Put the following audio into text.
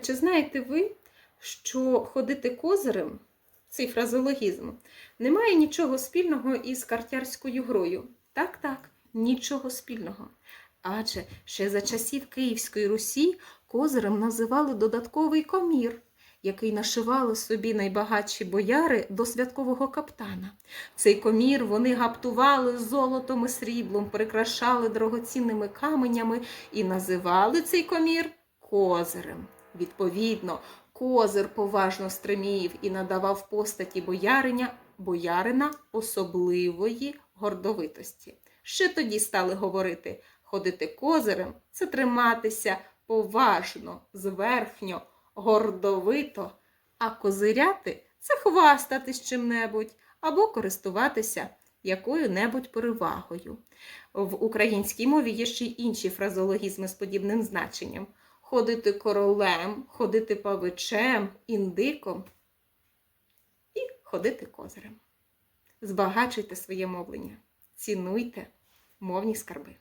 Чи знаєте ви, що ходити козирем, цей фразологізм, не має нічого спільного із картярською грою? Так, так, нічого спільного. Адже ще за часів Київської Русі козирем називали додатковий комір, який нашивали собі найбагатші бояри до святкового каптана. Цей комір вони гаптували золотом і сріблом, прикрашали дорогоцінними каменями і називали цей комір козирем. Відповідно, козир поважно стримів і надавав постаті бояриня, боярина особливої гордовитості. Ще тоді стали говорити ходити козирем це триматися поважно, зверхньо, гордовито, а козиряти це хвастатись чим-небудь або користуватися якою-небудь перевагою. В українській мові є ще й інші фразологізми з подібним значенням: ходити королем, ходити павичем, індиком і ходити козирем. Збагачуйте своє мовлення, цінуйте мовні скарби.